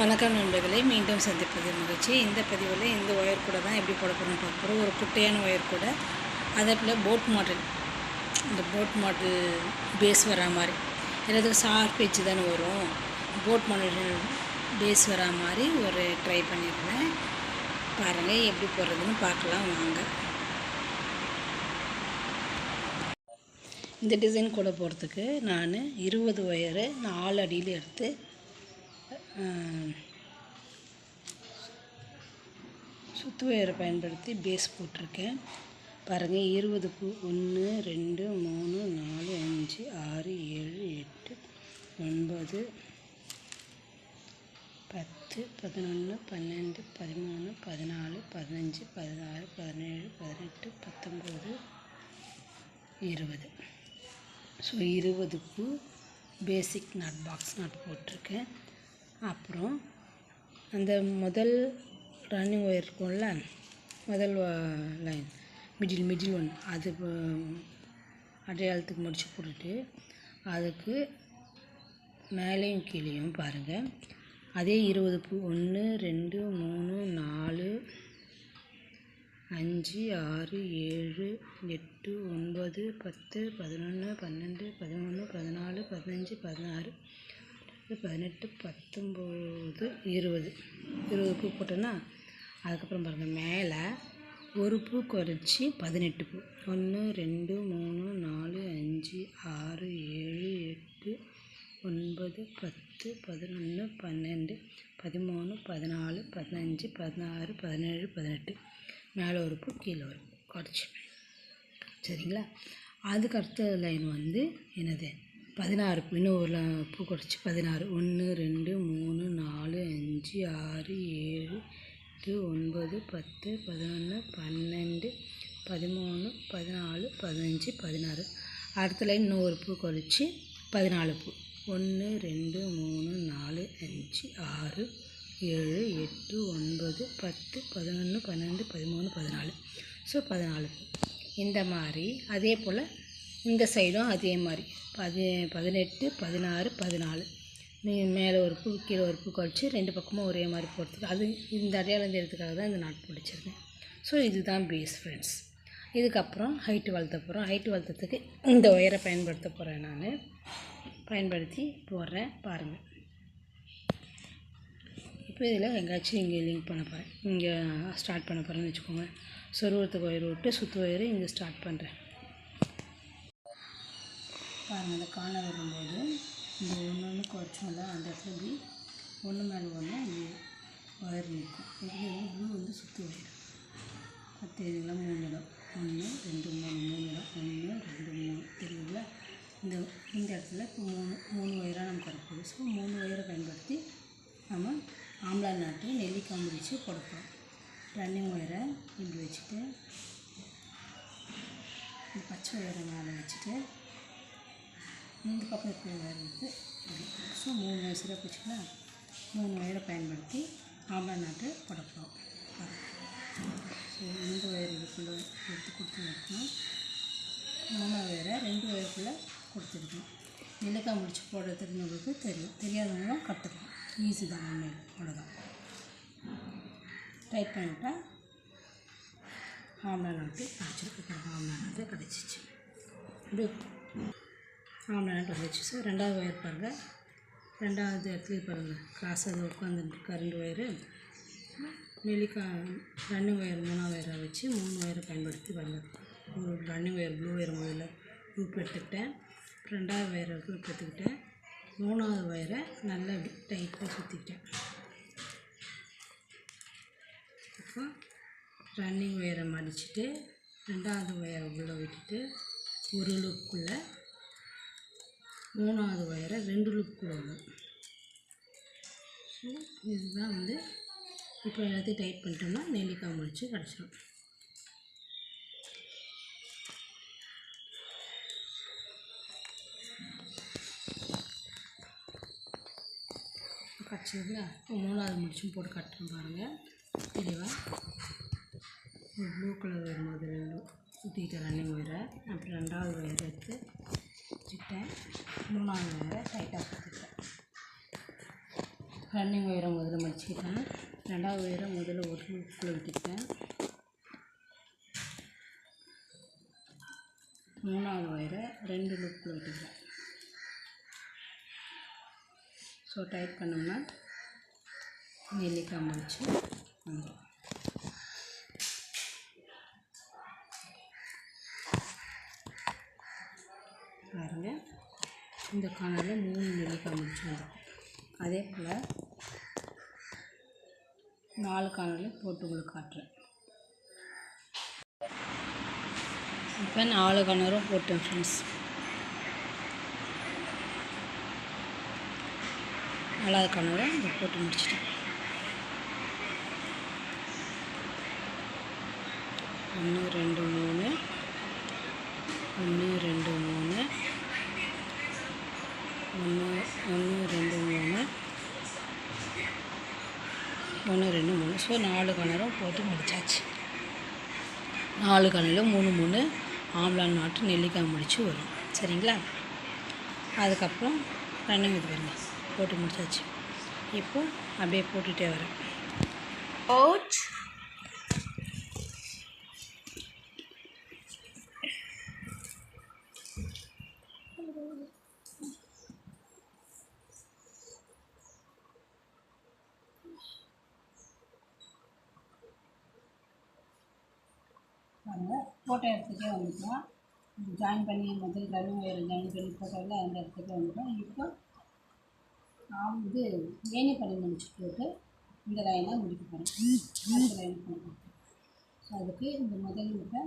வணக்கம் நண்பர்களே மீண்டும் சந்திப்பது மகிழ்ச்சி. இந்த பதிவில் இந்த ஒயர் கூட தான் எப்படி போட போகிறோம்னு பார்க்க போகிறோம் ஒரு குட்டையான ஒயர் கூட. அதே போல் போட் மாடல் இந்த போட் மாடல் பேஸ் வரா மாதிரி. எல்லாத்துக்கும் ஷார்ப் பேச்சு தானே வரும். போட் மாடல் பேஸ் வரா மாதிரி ஒரு ட்ரை பண்ணியிருந்தேன் பாருங்கள் எப்படி போடுறதுன்னு பார்க்கலாம் வாங்க. இந்த டிசைன் கூட போகிறதுக்கு நான் இருபது ஒயரு நாலு அடியில் எடுத்து ஆஹ், சுத்து ஒயரை பயன்படுத்தி பேஸ் போட்டிருக்கேன். பாருங்கள் இருபது பூ ஒன்று ரெண்டு மூணு நாலு அஞ்சு ஆறு ஏழு எட்டு ஒன்பது பத்து பதினொன்று பன்னெண்டு பதிமூணு பதினாலு பதினஞ்சு பதினாறு பதினேழு பதினெட்டு பத்தொம்போது இருபது. ஸோ இருபது பூ பேசிக் நட் பாக்ஸ் நட் போட்டிருக்கேன். அப்புறம் அந்த முதல் ரன்னிங் ஒயர் இருக்கும்ல முதல் லைன் மிடில் மிடில் ஒன் அது அடையாளத்துக்கு முடிச்சு போட்டுட்டு அதுக்கு மேலேயும் கீழேயும் பாருங்கள் அதே இருபது பூ ஒன்று ரெண்டு மூணு நாலு அஞ்சு ஆறு ஏழு எட்டு ஒன்பது பத்து பதினொன்று பன்னெண்டு பதிமூணு பதினாலு பதினஞ்சு பதினாறு பதினெட்டு பத்தொம்போது இருபது. இருபது பூ போட்டோன்னா அதுக்கப்புறம் பாருங்கள் மேலே ஒரு பூ குறைச்சி பதினெட்டு பூ. ஒன்று ரெண்டு மூணு நாலு அஞ்சு ஆறு ஏழு எட்டு ஒன்பது பத்து பதினொன்று பன்னெண்டு பதிமூணு பதினாலு பதினஞ்சு பதினாறு பதினேழு பதினெட்டு. மேலே ஒரு பூ கீழே ஒரு பூ குறைச்சி. சரிங்களா? அதுக்கு அடுத்த லைன் வந்து என்னது? பதினாறு. பூ இன்னும் ஒரு பூ குறைச்சி பதினாறு. ஒன்று ரெண்டு மூணு நாலு அஞ்சு ஆறு ஏழு எட்டு ஒன்பது பத்து பதினொன்று பன்னெண்டு பதிமூணு பதினாலு பதினஞ்சு பதினாறு. அடுத்த லைன் இன்னும் ஒரு பூ குறைச்சி பதினாலு பூ. ஒன்று ரெண்டு மூணு நாலு அஞ்சு ஆறு ஏழு எட்டு ஒன்பது பத்து பதினொன்று பன்னெண்டு பதிமூணு பதினாலு. ஸோ பதினாலு பூ. இந்த மாதிரி அதே போல் இந்த சைடும் அதே மாதிரி. பதி பதினெட்டு பதினாறு பதினாலு. நீ மேலே ஒரு பூ கீழே ஒரு பூ கழிச்சு ரெண்டு பக்கமும் ஒரே மாதிரி போடுறதுக்கு அது இந்த அடையாளம் தெரியுறதுக்காக தான் இந்த நாட் பிடிச்சிருக்கேன் ஸோ இதுதான் பேஸ் ஃப்ரெண்ட்ஸ் இதுக்கப்புறம் ஹைட்டு வளர்த்த போகிறோம் ஹைட்டு வளர்த்ததுக்கு இந்த ஒயரை பயன்படுத்த போகிறேன் நான். பயன்படுத்தி போடுறேன் பாருங்கள் இப்போ இதில் எங்கேயாச்சும் இங்கே லிங்க் பண்ண போகிறேன் இங்கே ஸ்டார்ட் பண்ண போகிறேன்னு வச்சுக்கோங்க. சொருவத்துக்கு ஒயர் விட்டு சுற்று ஒயரு இங்கே ஸ்டார்ட் பண்ணுறேன் பாருங்கள் அந்த காண வரும்போது இந்த ஒன்று ஒன்று குறைச்சோம்ல அந்த இடத்துல இப்படி ஒன்று மேலே ஒன்று இப்படி ஒயர் நிற்கும் இது வந்து ப்ளூ வந்து சுற்றி வரும். பத்து இதுங்களா மூணு இடம். ஒன்று ரெண்டு மூணு மூணு இடம். ஒன்று ரெண்டு மூணு. தெரியுங்களா இந்த இந்த இடத்துல இப்போ மூணு மூணு ஒயராக நமக்கு வரப்போகுது. ஸோ மூணு ஒயரை பயன்படுத்தி நம்ம ஆம்பளை நாட்டு நெல்லிக்காய் முடிச்சு கொடுப்போம் ரன்னிங் ஒயரை இப்படி வச்சுட்டு இந்த பச்சை ஒயரை மேலே வச்சுட்டு இந்த பக்கம் இருக்கிற ஒயர் ஸோ மூணு வயசில் பிடிச்சிக்கலாம் மூணு வயரை பயன்படுத்தி ஆம்பளை நாட்டு புடப்போம் ஸோ இந்த வயிறு இதுக்குள்ளே எடுத்து கொடுத்துருக்கணும் மூணாவது வயரை ரெண்டு ஒயருக்குள்ளே கொடுத்துருக்கணும் நிலக்காய் முடிச்சு போட தெரிஞ்சவங்களுக்கு தெரியும். தெரியாதவங்களும் கற்றுக்கலாம் ஈஸி தான் உண்மையில் அவ்வளோதான் டைட் பண்ணிவிட்டால் ஆம்லா நாட்டு கிடச்சிருக்கு. ஆம்லா நாட்டு கிடச்சிச்சு. இது ஆம்லா நாட்டு வச்சு சார் ரெண்டாவது ஒயர் பாருங்கள் ரெண்டாவது இடத்துலையும் பாருங்கள் கிராஸாக உட்காந்துருக்கு கரண்ட் ஒயரு நெல்லிக்காய் ரன்னிங் ஒயர் மூணாவது ஒயரை வச்சு மூணு ஒயரை பயன்படுத்தி பாருங்கள் ஒரு ரன்னிங் ஒயர் ப்ளூ ஒயர் முதல்ல குரூப் எடுத்துக்கிட்டேன். ரெண்டாவது ஒயரை குரூப் எடுத்துக்கிட்டேன். மூணாவது ஒயரை நல்லா இப்படி டைட்டாக சுற்றிக்கிட்டேன் அப்போ ரன்னிங் ஒயரை மடிச்சுட்டு ரெண்டாவது ஒயரை உள்ளே விட்டுட்டு ஒரு லுக்குள்ளே மூணாவது ஒயரை ரெண்டு லுக் வரும் ஸோ இதுதான் வந்து இப்போ எல்லாத்தையும் டைட் பண்ணிட்டோம்னா நெல்லிக்காய் முடிச்சு கிடச்சிடும் கிடச்சிதுங்களா இப்போ மூணாவது முடிச்சும் போட்டு கட்டுறோம் பாருங்கள் தெளிவாக ப்ளூ கலர் ஒயர் ரெண்டும். சுற்றிக்கிட்ட ரன்னிங் ஒயரை. அப்புறம் ரெண்டாவது ஒயரை எடுத்து வச்சுக்கிட்டேன். மூணாவது ஒயரை டைட்டாக கொடுத்துட்டேன். ரன்னிங் உயரம் முதல்ல மடிச்சுக்கிட்டேன். ரெண்டாவது உயரம் முதல்ல ஒரு லூப்பில் விட்டுக்கிட்டேன். மூணாவது ஒயரை ரெண்டு லூப்பில் விட்டுக்கிறேன் ஸோ டைட் பண்ணோம்னா நெல்லிக்காய் முடிச்சு வந்துடும் பாருங்கள் இந்த காணலில் மூணு நெல்லிக்காய் முடிச்சு அதே போல் நாலு காணலில் போட்டு உங்களுக்கு காட்டுறேன். இப்போ நாலு கணரும் போட்டேன் ஃப்ரெண்ட்ஸ் நாலாவது கணரும் இதை போட்டு முடிச்சிட்டேன். ஒன்று ரெண்டு மூணு. ஒன்று ரெண்டு மூணு. ஒன்று ஒன்று ரெண்டு மூணு. ஒன்று ரெண்டு மூணு. ஸோ நாலு கணரும் போட்டு முடிச்சாச்சு. நாலு கணலும் மூணு மூணு ஆம்பளான் நாட்டு நெல்லிக்காய் முடித்து வரும். சரிங்களா? அதுக்கப்புறம் ரன்னிங் இது பண்ணி போட்டு முடிச்சாச்சு. இப்போ அப்படியே போட்டுகிட்டே வரேன். Coach. பாருங்கள் ஃபோட்டோ எடுத்துகிட்டே வந்துட்டோம். ஜாயின் பண்ணி முதல் ரன்னிங் வேறு ஜாயின் பண்ணி ஃபோட்டோவில் அந்த இடத்துக்கு வந்துட்டோம். இப்போ நான் இது ஏனி பண்ணி முடிச்சுட்டு போட்டு இந்த லைனாக முடிக்க போகிறேன் அடுத்த லைன் பண்ணுறேன் ஸோ அதுக்கு இந்த முதல் முட்டை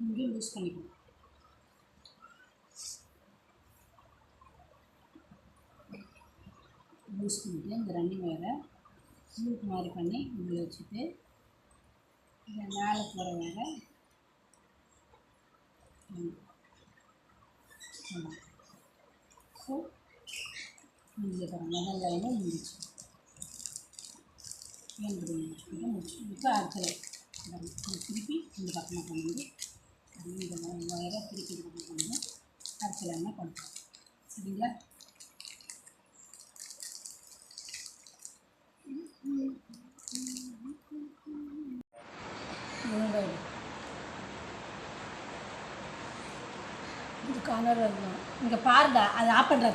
இங்கே லூஸ் பண்ணிக்கணும். லூஸ் பண்ணிட்டு இந்த ரன்னிங் ஒயரை லூப் மாதிரி பண்ணி இதில் வச்சுட்டு இந்த மேலே போகிற வேலை ஸோ இங்கே பாருங்க முதல் லைனை முடிச்சு வேண்டியது முடிச்சுக்கிட்டு முடிச்சு இப்போ அடுத்த திருப்பி இந்த பக்கமாக கொண்டு வந்து இந்த ஒயரை திருப்பி இந்த பக்கம் கொண்டு வந்து அடுத்த லைனை சரிங்களா மூணாவது இது கார்னர் வரணும் இங்கே பாருடா அது ஆஃப் பண்ணுற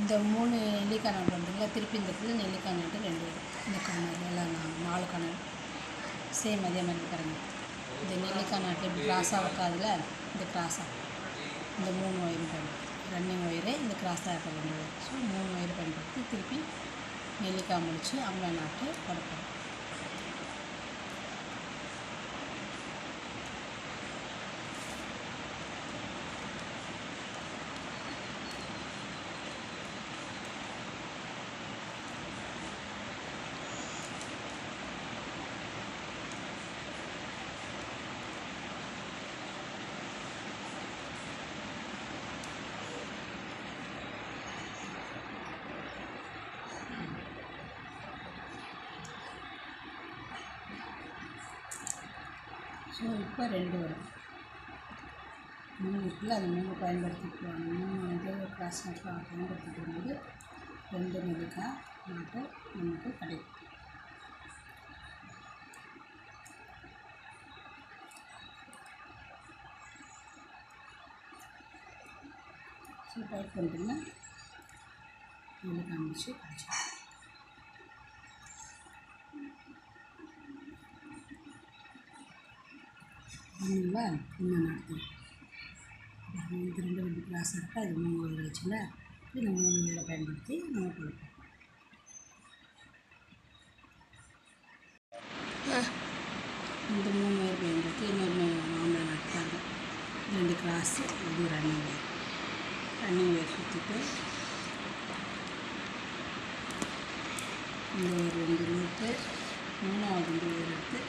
இந்த மூணு நெல்லிக்காய் நாட்டு வந்துங்களா திருப்பி இந்த இடத்துல நெல்லிக்காய் நாட்டு ரெண்டு. இந்த கார்னர் எல்லாம் நாலு கார்னர் சேம் அதே மாதிரி பாருங்க. இந்த நெல்லிக்காய் நாட்டு இப்படி கிராஸாக வைக்காதுல? இந்த கிராஸாக இந்த மூணு ஒயரு பண்ணுறது ரன்னிங் ஒயரு இந்த கிராஸாக இருக்க ரெண்டு ஒயர் ஸோ மூணு ஒயர் பயன்படுத்தி திருப்பி நெல்லிக்காய் முடித்து அம்பளை நாட்டு கொடுப்போம் ஸோ இப்போ ரெண்டு வரும். மூணு இருக்குல்ல அது மூணு பயன்படுத்திக்குவாங்க மூணு இது கிளாஸ் நோட்டில் பயன்படுத்திட்டு வரும்போது ரெண்டு நெல்லிக்காய் நாட்டு நமக்கு கிடைக்கும். ஸோ டைப் பண்ணுறீங்கன்னா உங்களுக்கு அமைச்சு கிடைச்சிடும் ஒன்றுங்களா இன்னும் நடத்தும் இது ரெண்டு ரெண்டு கிளாஸ் இருக்குது அது மூணு வயல் வச்சுல இந்த மூணு வேலை பயன்படுத்தி நம்ம கொடுப்போம். இந்த மூணு வேலை பயன்படுத்தி இன்னொரு ஆம்பளை நடத்தாங்க ரெண்டு கிளாஸ் இது ரன்னிங் வேர் ரன்னிங் வேர் சுற்றிட்டு இந்த ஒரு ரெண்டு லூப்பு மூணாவது ரெண்டு வயல் எடுத்து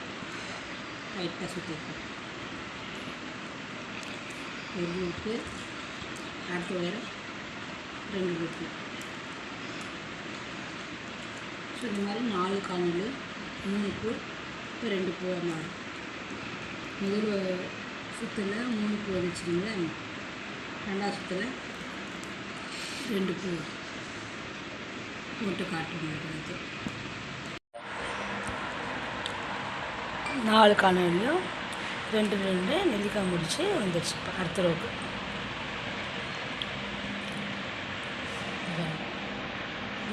லைட்டாக சுற்றிருக்கோம் ஒரு லூப்பு அடுத்து வேறு ரெண்டு லூப்பு ஸோ இந்த மாதிரி நாலு காணொலி மூணு பூ இப்போ ரெண்டு பூவாக மாறும். முதல் சுற்றில் மூணு பூ வந்துச்சுங்களா? ரெண்டாவது சுற்றில் ரெண்டு பூ. போட்டு காட்டுங்க நாலு காணொலியும் ரெண்டு ரெண்டு நெல்லிக்காய் முடித்து வந்துடுச்சு இப்போ அடுத்த ரோக்கு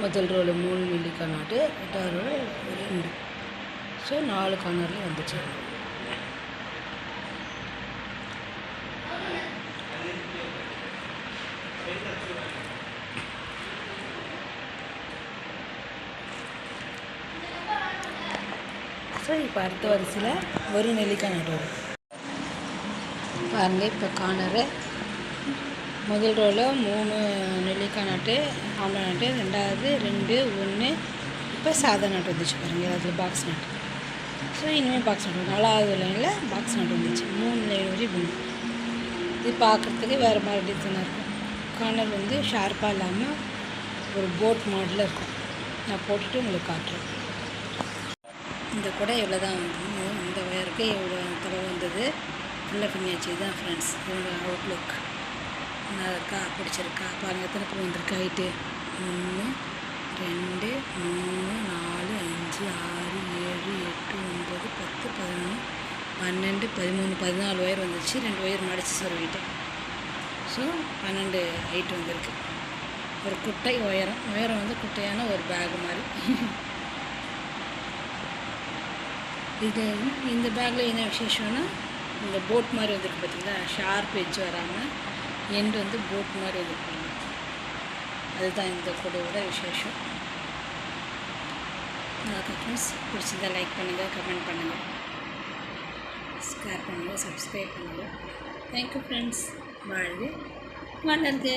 முதல் ரோவில் மூணு நெல்லிக்காய் நாட்டு ரெண்டாவது ரோவில் ரெண்டு ஸோ நாலு கார்னர்லேயும் வந்துச்சு. ஸோ இப்போ அடுத்த வரிசையில் ஒரு நெல்லிக்காய் நட்டு வரும் பாருங்க இப்போ கார்னரு முதல் ரோவில் மூணு நெல்லிக்காய் நாட்டு ஆம்பளை நாட்டு ரெண்டாவது ரெண்டு ஒன்று இப்போ சாதா நாட்டு வந்துச்சு பாருங்கள் அதில் பாக்ஸ் நாட்டு. ஸோ இனிமேல் பாக்ஸ் நாட்டு நாலாவது லைனில் பாக்ஸ் நாட்டு வந்துச்சு. மூணு லைன் வரையும் ஒன்று இது பார்க்குறதுக்கு வேறு மாதிரி டிசைனாக இருக்கும். கார்னர் வந்து ஷார்ப்பாக இல்லாமல் ஒரு போட் மாடலில் இருக்கும். நான் போட்டுட்டு உங்களுக்கு காட்டுறேன். இந்த கூட இவ்வளோ தான் வந்து இந்த ஒயருக்கு இவ்வளோ தடவை வந்தது? ஃபுல்லாக பின்னாச்சு இதுதான் ஃப்ரெண்ட்ஸ் இவங்க அவுட்லுக் நல்லா இருக்கா? பிடிச்சிருக்கா? பாருங்கள் எத்தனை பூ வந்திருக்கு? ஹைட்டு ஒன்று ரெண்டு மூணு நாலு அஞ்சு ஆறு ஏழு எட்டு ஒன்பது பத்து பதினொன்று பன்னெண்டு பதிமூணு பதினாலு ஒயர் வந்துச்சு. ரெண்டு ஒயர் மடிச்சு சொருவிட்டேன் ஸோ பன்னெண்டு ஹைட் வந்திருக்கு. ஒரு குட்டை உயரம் உயரம் வந்து குட்டையான ஒரு பேக் மாதிரி. இது இந்த பேக்கில் என்ன விசேஷம்னா இந்த போட் மாதிரி வந்திருக்கு பார்த்திங்களா? ஷார்ப் எஜ் வராமல் எண்டு வந்து போட் மாதிரி வந்திருப்பாங்க. அதுதான் இந்த கொடையோட விசேஷம். ஃப்ரெண்ட்ஸ் பிடிச்சிருந்தா லைக் பண்ணுங்கள் கமெண்ட் பண்ணுங்கள் ஷேர் பண்ணுங்கள் சப்ஸ்கிரைப் பண்ணுங்கள் தேங்க்யூ ஃப்ரெண்ட்ஸ் வாழ்வு வளர்க.